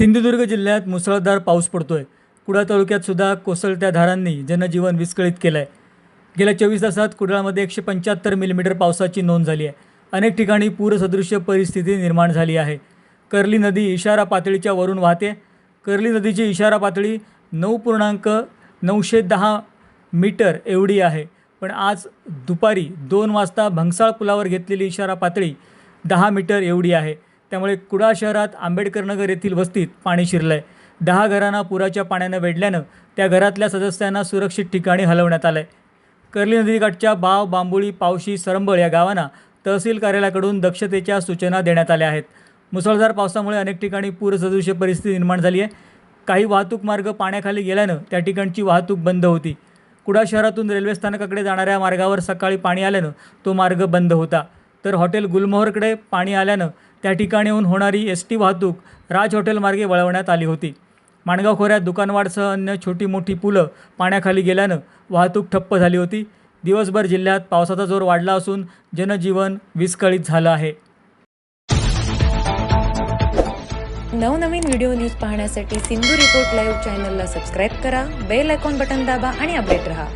सिंधुदुर्ग जिल्ह्यात मुसळधार पाऊस पडतोय. कुडाळ तालुक्यात सुद्धा कोसळत्या धारांनी जनजीवन विस्कळीत केलं आहे गेल्या चोवीस तासात कुडाळमध्ये एकशे पंच्याहत्तर मिलीमीटर पावसाची नोंद झाली आहे. अनेक ठिकाणी पूरसदृश्य परिस्थिती निर्माण झाली आहे. कर्ली नदी इशारा पातळीच्या वरून वाहते. कर्ली नदीची इशारा पातळी नऊ पूर्णांक नऊशे दहा मीटर एवढी आहे. पण आज दुपारी दोन वाजता भंगसाळ पुलावर घेतलेली इशारा पातळी दहा मीटर एवढी आहे. त्यामुळे कुडाळ शहरात आंबेडकर नगर येथील वस्तीत पाणी शिरलं आहे दहा घरांना पुराच्या पाण्यानं वेढल्यानं त्या घरातल्या सदस्यांना सुरक्षित ठिकाणी हलवण्यात आलं आहे कर्ली नदीकाठच्या बाव बांबोळी पावशी सरंबळ या गावांना तहसील कार्यालयाकडून दक्षतेच्या सूचना देण्यात आल्या आहेत. मुसळधार पावसामुळे अनेक ठिकाणी पूरसदृश्य परिस्थिती निर्माण झाली आहे. काही वाहतूक मार्ग पाण्याखाली गेल्यानं त्या ठिकाणची वाहतूक बंद होती. कुडा शहरातून रेल्वे स्थानकाकडे जाणाऱ्या मार्गावर सकाळी पाणी आल्यानं तो मार्ग बंद होता. तर हॉटेल गुलमोहरकडे पाणी आल्यानं त्या ठिकाणीहून होणारी एस टी वाहतूक राज हॉटेलमार्गे वळवण्यात आली होती. माणगाव खोऱ्यात दुकानवाढसह अन्य छोटी मोठी पुलं पाण्याखाली गेल्यानं वाहतूक ठप्प झाली होती. दिवसभर जिल्ह्यात पावसाचा जोर वाढला असून जनजीवन विस्कळीत झालं आहे. नवनवीन व्हिडिओ न्यूज पाहण्यासाठी सिंधू रिपोर्ट लाईव्ह चॅनलला सबस्क्राईब करा बेल आयकॉन बटन दाबा आणि अपडेट रहा.